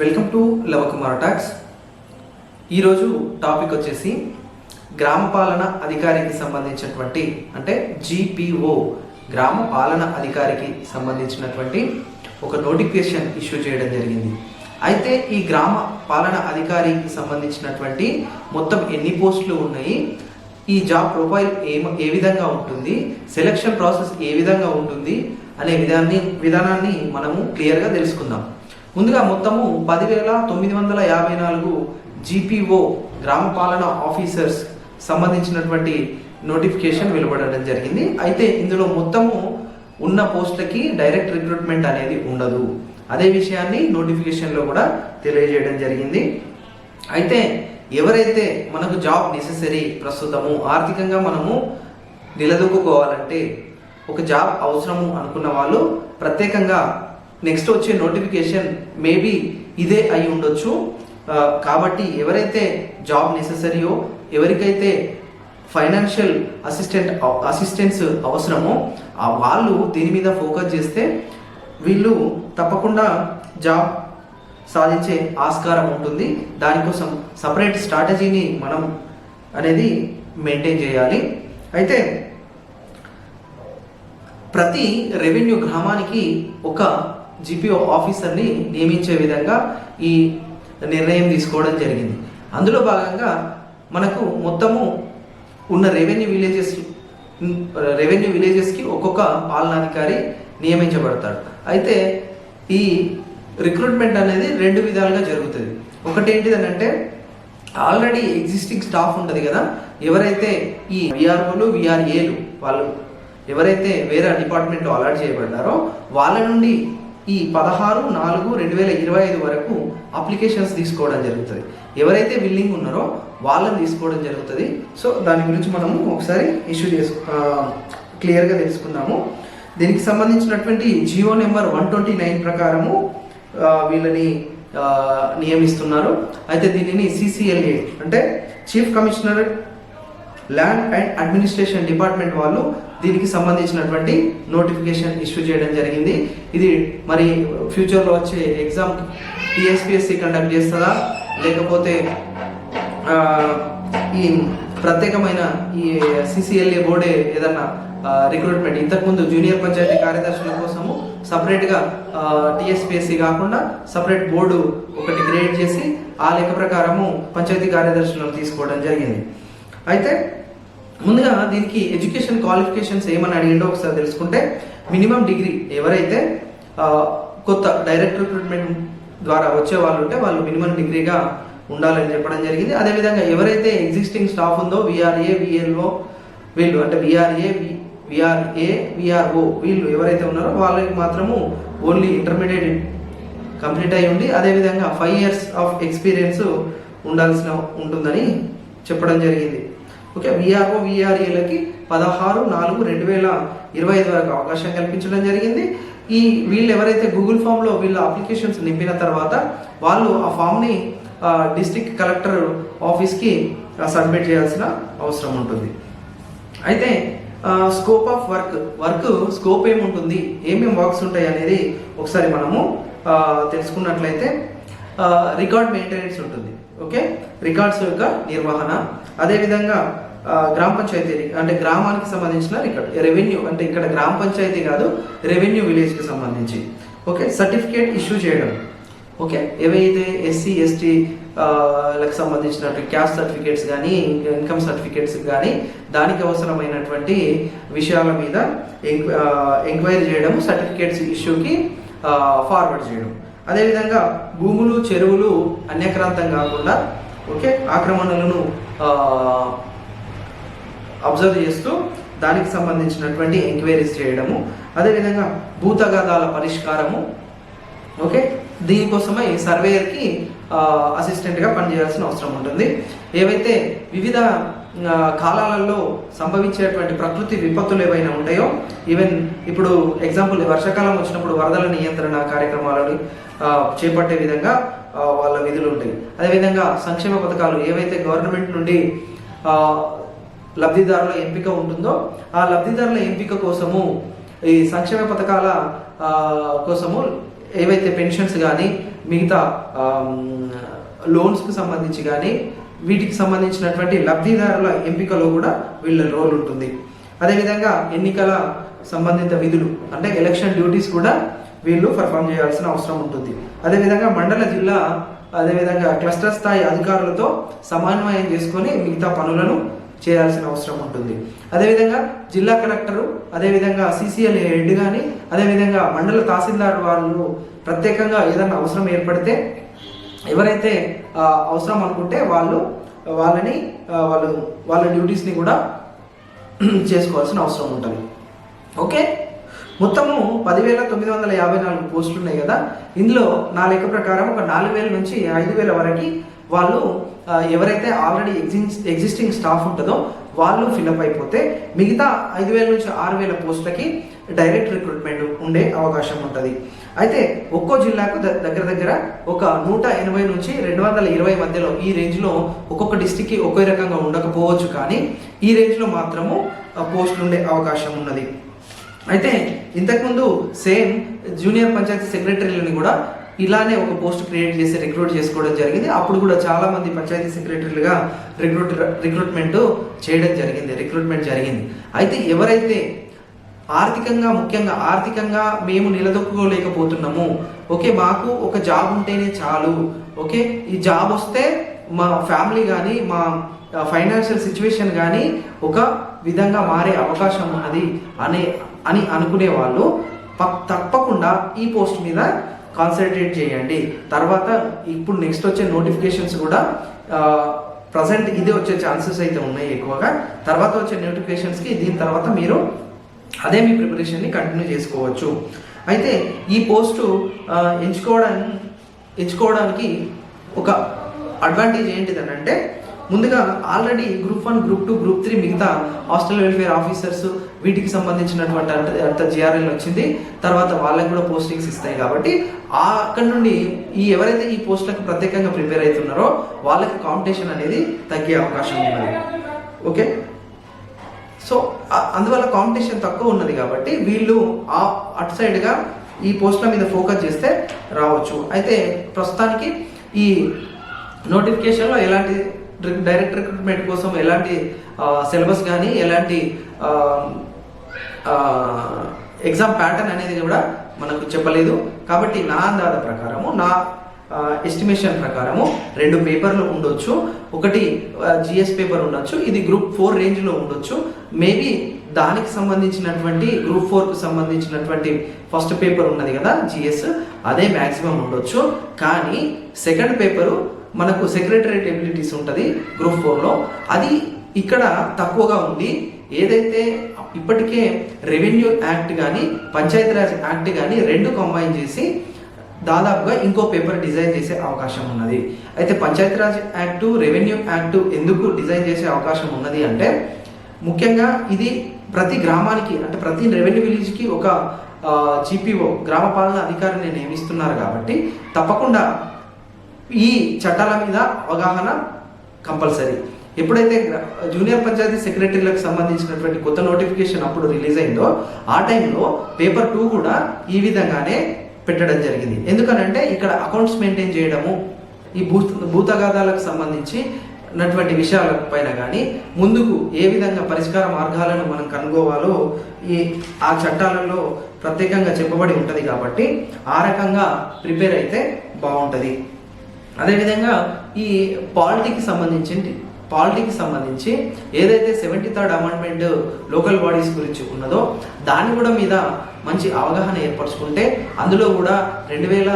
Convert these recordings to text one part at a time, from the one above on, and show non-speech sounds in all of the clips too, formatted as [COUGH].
Welcome to Lavakumar talks ఈరోజు topic వచ్చేసి గ్రామ పాలన అధికారికి సంబంధించినటువంటి అంటే జీపీఓ గ్రామ పాలన అధికారికి సంబంధించినటువంటి ఒక నోటిఫికేషన్ ఇష్యూ చేయడం జరిగింది. అయితే ఈ గ్రామ పాలన అధికారికి సంబంధించినటువంటి మొత్తం ఎన్ని పోస్టులు ఉన్నాయి ఈ జాబ్ ప్రొఫైల్ ఏ ఏ విధంగా ఉంటుంది సెలక్షన్ ప్రాసెస్ ఏ విధంగా ఉంటుంది అనే విధాన్ని విధానాన్ని మనము క్లియర్గా తెలుసుకుందాం. ముందుగా మొత్తము పదివేల తొమ్మిది వందల యాభై నాలుగు జీపీఓ గ్రామ పాలన ఆఫీసర్స్ సంబంధించినటువంటి నోటిఫికేషన్ వెలువడడం జరిగింది. అయితే ఇందులో మొత్తము ఉన్న పోస్టులకి డైరెక్ట్ రిక్రూట్మెంట్ అనేది ఉండదు. అదే విషయాన్ని నోటిఫికేషన్లో కూడా తెలియజేయడం జరిగింది. అయితే ఎవరైతే మనకు జాబ్ నెసెసరీ ప్రస్తుతము ఆర్థికంగా మనము నిలదొక్కుకోవాలంటే ఒక జాబ్ అవసరము అనుకున్న వాళ్ళు ప్రత్యేకంగా నెక్స్ట్ వచ్చే నోటిఫికేషన్ మేబీ ఇదే అయి ఉండొచ్చు. కాబట్టి ఎవరైతే జాబ్ నెససరీయో ఎవరికైతే ఫైనాన్షియల్ అసిస్టెంట్ అసిస్టెన్స్ అవసరమో ఆ వాళ్ళు దీని మీద ఫోకస్ చేస్తే వీళ్ళు తప్పకుండా జాబ్ సాధించే ఆస్కారం ఉంటుంది. దానికోసం సపరేట్ స్ట్రాటజీని మనం అనేది మెయింటైన్ చేయాలి. అయితే ప్రతి రెవెన్యూ గ్రామానికి ఒక జిపిఓ ఆఫీసర్ని నియమించే విధంగా ఈ నిర్ణయం తీసుకోవడం జరిగింది. అందులో భాగంగా మనకు మొత్తము ఉన్న రెవెన్యూ విలేజెస్ రెవెన్యూ విలేజెస్కి ఒక్కొక్క పాలనాధికారి నియమించబడతాడు. అయితే ఈ రిక్రూట్మెంట్ అనేది రెండు విధాలుగా జరుగుతుంది. ఒకటి ఏంటిదనంటే ఆల్రెడీ ఎగ్జిస్టింగ్ స్టాఫ్ ఉంటుంది కదా ఎవరైతే ఈ విఆర్ఓలు విఆర్ఏలు వాళ్ళు ఎవరైతే వేరే డిపార్ట్మెంట్లో అలాట్ చేయబడ్డారో వాళ్ళ నుండి ఈ పదహారు నాలుగు రెండు వేల ఇరవై ఐదు వరకు అప్లికేషన్స్ తీసుకోవడం జరుగుతుంది. ఎవరైతే బిల్లింగ్ ఉన్నారో వాళ్ళని తీసుకోవడం జరుగుతుంది. సో దాని గురించి మనము ఒకసారి ఇష్యూ చేసు క్లియర్గా తెలుసుకుందాము. దీనికి సంబంధించినటువంటి GO number one twenty nine ప్రకారము వీళ్ళని నియమిస్తున్నారు. అయితే దీనిని సిసిఎల్ఏ అంటే chief commissioner land and administration department వాళ్ళు దీనికి సంబంధించినటువంటి నోటిఫికేషన్ ఇష్యూ చేయడం జరిగింది. ఇది మరి ఫ్యూచర్లో వచ్చే ఎగ్జామ్ టీఎస్పిఎస్సి కండక్ట్ చేస్తుందా? లేకపోతే ఈ ప్రత్యేకమైన ఈ సిసిఎల్ఏ బోర్డే ఏదన్నా రిక్రూట్మెంట్ ఇంతకుముందు జూనియర్ పంచాయతీ కార్యదర్శుల కోసము సపరేట్గా టీఎస్పిఎస్సి కాకుండా సపరేట్ బోర్డు ఒకటి క్రియేట్ చేసి ఆ లెక్క ప్రకారము పంచాయతీ కార్యదర్శులను తీసుకోవడం జరిగింది. అయితే ముందుగా దీనికి ఎడ్యుకేషన్ క్వాలిఫికేషన్స్ ఏమని అడిగిండో ఒకసారి తెలుసుకుంటే మినిమం డిగ్రీ ఎవరైతే కొత్త డైరెక్ట్ రిక్రూట్మెంట్ ద్వారా వచ్చే వాళ్ళు ఉంటే వాళ్ళు మినిమం డిగ్రీగా ఉండాలని చెప్పడం జరిగింది. అదేవిధంగా ఎవరైతే ఎగ్జిస్టింగ్ స్టాఫ్ ఉందో విఆర్ఏ విఎల్ఓ వీళ్ళు అంటే విఆర్ఏ విఆర్ఏ విఆర్ఓ వీళ్ళు ఎవరైతే ఉన్నారో వాళ్ళకి మాత్రము ఓన్లీ ఇంటర్మీడియట్ కంప్లీట్ అయి ఉండి అదేవిధంగా ఫైవ్ ఇయర్స్ ఆఫ్ ఎక్స్పీరియన్స్ ఉండాల్సిన ఉంటుందని చెప్పడం జరిగింది. ఓకే విఆర్ఓ విఆర్ఏలకి పదహారు నాలుగు రెండు వేల ఇరవై ఐదు వరకు అవకాశం కల్పించడం జరిగింది. ఈ వీళ్ళు ఎవరైతే గూగుల్ ఫామ్లో వీళ్ళ అప్లికేషన్స్ నింపిన తర్వాత వాళ్ళు ఆ ఫామ్ని డిస్ట్రిక్ట్ కలెక్టర్ ఆఫీస్కి సబ్మిట్ చేయాల్సిన అవసరం ఉంటుంది. అయితే scope of work work scope ఏముంటుంది? ఏమేమి వర్క్స్ ఉంటాయి అనేది ఒకసారి మనము తెలుసుకున్నట్లయితే రికార్డ్ మెయింటెనెన్స్ ఉంటుంది. ఓకే? రికార్డ్స్ యొక్క నిర్వహణ. అదేవిధంగా గ్రామ పంచాయతీ అంటే గ్రామానికి సంబంధించిన రికార్డ్ రెవెన్యూ అంటే ఇక్కడ గ్రామ పంచాయతీ కాదు రెవెన్యూ విలేజ్కి సంబంధించి. ఓకే? సర్టిఫికేట్ ఇష్యూ చేయడం. ఓకే? ఏవైతే ఎస్సీ ఎస్టీ లకు సంబంధించినట్టు క్యాస్ట్ సర్టిఫికేట్స్ కానీ ఇన్కమ్ సర్టిఫికేట్స్ కానీ దానికి అవసరమైనటువంటి విషయాల మీద ఎంక్వైరీ చేయడం సర్టిఫికేట్స్ ఇష్యూకి ఫార్వర్డ్ చేయడం. అదేవిధంగా భూములు చెరువులు అన్యక్రాంతం కాకుండా ఓకే? ఆక్రమణలను అబ్జర్వ్ చేస్తూ దానికి సంబంధించినటువంటి ఎంక్వైరీస్ చేయడము అదేవిధంగా భూతగాదాల పరిష్కారము ఓకే? దీనికోసమై సర్వేయర్కి అసిస్టెంట్గా పనిచేయాల్సిన అవసరం ఉంటుంది. ఏవైతే వివిధ కాలాలలో సంభవించేటువంటి ప్రకృతి విపత్తులు ఏవైనా ఉంటాయో ఈవెన్ ఇప్పుడు ఎగ్జాంపుల్ వర్షాకాలం వచ్చినప్పుడు వరదల నియంత్రణ కార్యక్రమాలను చేపట్టే విధంగా వాళ్ళ విధులు ఉంటాయి. అదేవిధంగా సంక్షేమ పథకాలు ఏవైతే గవర్నమెంట్ నుండి లబ్ధిదారుల ఎంపిక ఉంటుందో ఆ లబ్ధిదారుల ఎంపిక కోసము ఈ సంక్షేమ పథకాల కోసము ఏవైతే పెన్షన్స్ కానీ మిగతా లోన్స్కి సంబంధించి కానీ వీటికి సంబంధించినటువంటి లబ్ధిదారుల ఎంపికలో కూడా వీళ్ళ రోల్ ఉంటుంది. అదేవిధంగా ఎన్నికల సంబంధిత విధులు అంటే ఎలక్షన్ డ్యూటీస్ కూడా వీళ్ళు పర్ఫామ్ చేయాల్సిన అవసరం ఉంటుంది. అదేవిధంగా మండల జిల్లా అదేవిధంగా క్లస్టర్ స్థాయి అధికారులతో సమన్వయం చేసుకొని మిగతా పనులను చేయాల్సిన అవసరం ఉంటుంది. అదేవిధంగా జిల్లా కలెక్టరు అదేవిధంగా సిసిఎల్ హెడ్ కానీ అదేవిధంగా మండల తహసీల్దార్ వాళ్ళు ప్రత్యేకంగా ఏదైనా అవసరం ఏర్పడితే ఎవరైతే అవసరం అనుకుంటే వాళ్ళు వాళ్ళని వాళ్ళు వాళ్ళ డ్యూటీస్ని కూడా [CLEARS THROAT] చేసుకోవాల్సిన అవసరం ఉంటుంది. ఓకే? మొత్తము పదివేల తొమ్మిది వందల యాభై నాలుగు పోస్టులు ఉన్నాయి కదా. ఇందులో నా లెక్క ప్రకారం ఒక నాలుగు వేల నుంచి ఐదు వేల వరకు వాళ్ళు ఎవరైతే ఆల్రెడీ ఎగ్జిస్ట్ ఎగ్జిస్టింగ్ స్టాఫ్ ఉంటుందో వాళ్ళు ఫిల్అప్ అయిపోతే మిగతా ఐదు వేల నుంచి ఆరు వేల పోస్టులకి డైరెక్ట్ రిక్రూట్మెంట్ ఉండే అవకాశం ఉంటుంది. అయితే ఒక్కో జిల్లాకు దగ్గర దగ్గర ఒక నూట ఎనభై నుంచి రెండు వందల ఇరవై మధ్యలో ఈ రేంజ్లో ఒక్కొక్క డిస్టిక్కి ఒకే రకంగా ఉండకపోవచ్చు కానీ ఈ రేంజ్లో మాత్రము పోస్టులు ఉండే అవకాశం ఉన్నది. అయితే ఇంతకుముందు సేమ్ జూనియర్ పంచాయతీ సెక్రటరీలని కూడా ఇలానే ఒక పోస్ట్ క్రియేట్ చేసి రిక్రూట్ చేసుకోవడం జరిగింది. అప్పుడు కూడా చాలా మంది పంచాయతీ సెక్రటరీలుగా రిక్రూట్ రిక్రూట్మెంట్ చేయడం జరిగింది రిక్రూట్మెంట్ జరిగింది. అయితే ఎవరైతే ఆర్థికంగా ముఖ్యంగా ఆర్థికంగా మేము నిలదొక్కుకోలేకపోతున్నాము ఓకే మాకు ఒక జాబ్ ఉంటేనే చాలు ఓకే ఈ జాబ్ వస్తే మా ఫ్యామిలీ కానీ మా ఫైనాన్షియల్ సిచ్యువేషన్ కానీ ఒక విధంగా మారే అవకాశం ఉన్నది అనే అని అనుకునే వాళ్ళు తప్పకుండా ఈ పోస్ట్ మీద కాన్సన్ట్రేట్ చేయండి. తర్వాత ఇప్పుడు నెక్స్ట్ వచ్చే నోటిఫికేషన్స్ కూడా ప్రజెంట్ ఇదే వచ్చే ఛాన్సెస్ అయితే ఉన్నాయి ఎక్కువగా. తర్వాత వచ్చే నోటిఫికేషన్స్కి దీని తర్వాత మీరు అదే మీ ప్రిపరేషన్ని కంటిన్యూ చేసుకోవచ్చు. అయితే ఈ పోస్టు ఎంచుకోవడానికి ఎంచుకోవడానికి ఒక అడ్వాంటేజ్ ఏంటిదని అంటే ముందుగా already group one group two group three మిగతా హాస్టల్ వెల్ఫేర్ ఆఫీసర్స్ వీటికి సంబంధించినటువంటి అంత జిఆర్ఎల్ వచ్చింది. తర్వాత వాళ్ళకి కూడా పోస్టింగ్స్ ఇస్తాయి కాబట్టి అక్కడ నుండి ఈ ఎవరైతే ఈ పోస్టులకు ప్రత్యేకంగా ప్రిపేర్ అవుతున్నారో వాళ్ళకి కాంపిటీషన్ అనేది తగ్గే అవకాశం ఉన్నది ఓకే సో అందువల్ల కాంపిటీషన్ తక్కువ ఉన్నది కాబట్టి వీళ్ళు ఆ అటు సైడ్గా ఈ పోస్టుల మీద ఫోకస్ చేస్తే రావచ్చు. అయితే ప్రస్తుతానికి ఈ నోటిఫికేషన్లో ఎలాంటి డైరెక్ట్ రిక్రూట్మెంట్ కోసం ఎలాంటి సిలబస్ కానీ ఎలాంటి ఎగ్జామ్ ప్యాటర్న్ అనేది కూడా మనకు చెప్పలేదు. కాబట్టి నా అందాద ప్రకారము నా ఎస్టిమేషన్ ప్రకారము రెండు పేపర్లు ఉండొచ్చు. ఒకటి జిఎస్ పేపర్ ఉండొచ్చు. ఇది గ్రూప్ ఫోర్ రేంజ్లో ఉండొచ్చు. మేబీ దానికి సంబంధించినటువంటి గ్రూప్ ఫోర్కు సంబంధించినటువంటి ఫస్ట్ పేపర్ ఉన్నది కదా జిఎస్ అదే మ్యాక్సిమం ఉండొచ్చు. కానీ సెకండ్ పేపరు మనకు సెక్రటరేట్ ఎబిలిటీస్ ఉంటుంది గ్రూప్ ఫోర్లో అది ఇక్కడ తక్కువగా ఉంది. ఏదైతే ఇప్పటికే రెవెన్యూ యాక్ట్ కానీ పంచాయతీరాజ్ యాక్ట్ కానీ రెండు కంబైన్ చేసి దాదాపుగా ఇంకో పేపర్ డిజైన్ చేసే అవకాశం ఉన్నది. అయితే పంచాయతీరాజ్ యాక్ట్ రెవెన్యూ యాక్ట్ ఎందుకు డిజైన్ చేసే అవకాశం ఉన్నది అంటే ముఖ్యంగా ఇది ప్రతి గ్రామానికి అంటే ప్రతి రెవెన్యూ విలేజ్కి ఒక జీపీఓ గ్రామ పాలన అధికారిని నియమిస్తున్నారు కాబట్టి తప్పకుండా ఈ చట్టాల మీద అవగాహన కంపల్సరీ. ఎప్పుడైతే జూనియర్ పంచాయతీ సెక్రటరీలకు సంబంధించినటువంటి కొత్త నోటిఫికేషన్ అప్పుడు రిలీజ్ అయిందో ఆ టైంలో పేపర్ టూ కూడా ఈ విధంగానే పెట్టడం జరిగింది. ఎందుకనంటే ఇక్కడ అకౌంట్స్ మెయింటైన్ చేయడము ఈ భూ భూతగాదాలకు సంబంధించి ఉన్నటువంటి విషయాల పైన కానీ ముందుకు ఏ విధంగా పరిష్కార మార్గాలను మనం కనుగోవాలో ఈ ఆ చట్టాలలో ప్రత్యేకంగా చెప్పబడి ఉంటుంది కాబట్టి ఆ రకంగా ప్రిపేర్ అయితే బాగుంటుంది. అదేవిధంగా ఈ పాలిటీకి సంబంధించి పాలిటీకి సంబంధించి ఏదైతే seventy third amendment local bodies గురించి ఉన్నదో దాని కూడా మీద మంచి అవగాహన ఏర్పరచుకుంటే అందులో కూడా రెండు వేల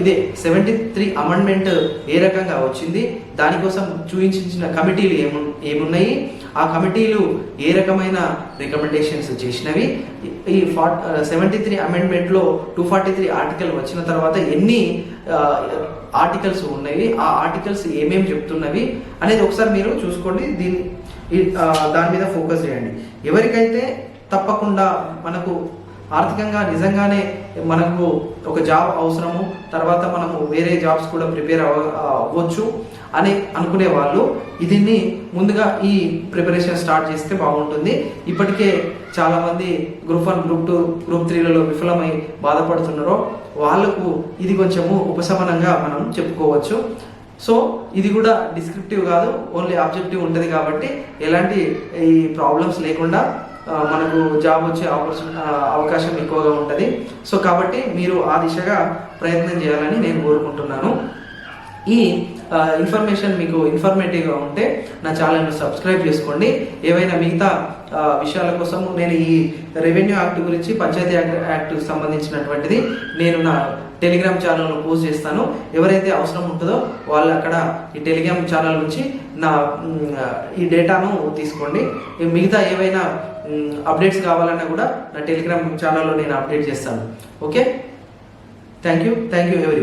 ఇదే సెవెంటీ త్రీ అమెండ్మెంట్ ఏ రకంగా వచ్చింది? దానికోసం చూపించిన కమిటీలు ఏము ఏమున్నాయి? ఆ కమిటీలు ఏ రకమైన రికమెండేషన్స్ చేసినవి? ఈ ఫార్ సెవెంటీ త్రీ అమెండ్మెంట్లో టూ ఫార్టీ త్రీ ఆర్టికల్ వచ్చిన తర్వాత ఎన్ని ఆర్టికల్స్ ఉన్నవి ఆ ఆర్టికల్స్ ఏమేమి చెప్తున్నవి అనేది ఒకసారి మీరు చూసుకోండి. దీని దాని మీద ఫోకస్ చేయండి. ఎవరికైతే తప్పకుండా మనకు ఆర్థికంగా నిజంగానే మనకు ఒక జాబ్ అవసరము తర్వాత మనము వేరే జాబ్స్ కూడా ప్రిపేర్ అవ అవ్వచ్చు అని అనుకునే వాళ్ళు దీన్ని ముందుగా ఈ ప్రిపరేషన్ స్టార్ట్ చేస్తే బాగుంటుంది. ఇప్పటికే చాలామంది group one group two group త్రీలలో విఫలమై బాధపడుతున్నారో. వాళ్ళకు ఇది కొంచెము ఉపశమనంగా మనం చెప్పుకోవచ్చు. సో ఇది కూడా డిస్క్రిప్టివ్ కాదు ఓన్లీ ఆబ్జెక్టివ్ ఉంటుంది కాబట్టి ఎలాంటి ఈ ప్రాబ్లమ్స్ లేకుండా మనకు జాబ్ వచ్చే ఆపర్చునిటీ అవకాశం ఎక్కువగా ఉంటుంది. సో కాబట్టి మీరు ఆ దిశగా ప్రయత్నం చేయాలని నేను కోరుకుంటున్నాను. ఈ ఇన్ఫర్మేషన్ మీకు ఇన్ఫర్మేటివ్గా ఉంటే నా ఛానల్ను సబ్స్క్రైబ్ చేసుకోండి. ఏవైనా మిగతా విషయాల కోసం నేను ఈ రెవెన్యూ యాక్ట్ గురించి పంచాయతీ యాక్ట్ యాక్ట్కి సంబంధించినటువంటిది నేను నా టెలిగ్రామ్ ఛానల్ను పోస్ట్ చేస్తాను. ఎవరైతే అవసరం ఉంటుందో వాళ్ళు అక్కడ ఈ టెలిగ్రామ్ ఛానల్ నుంచి నా ఈ డేటాను తీసుకోండి. మిగతా ఏవైనా అప్డేట్స్ కావాలన్నా కూడా నా టెలిగ్రామ్ ఛానల్లో నేను అప్డేట్ చేస్తాను. Okay thank you thank you ఎవరి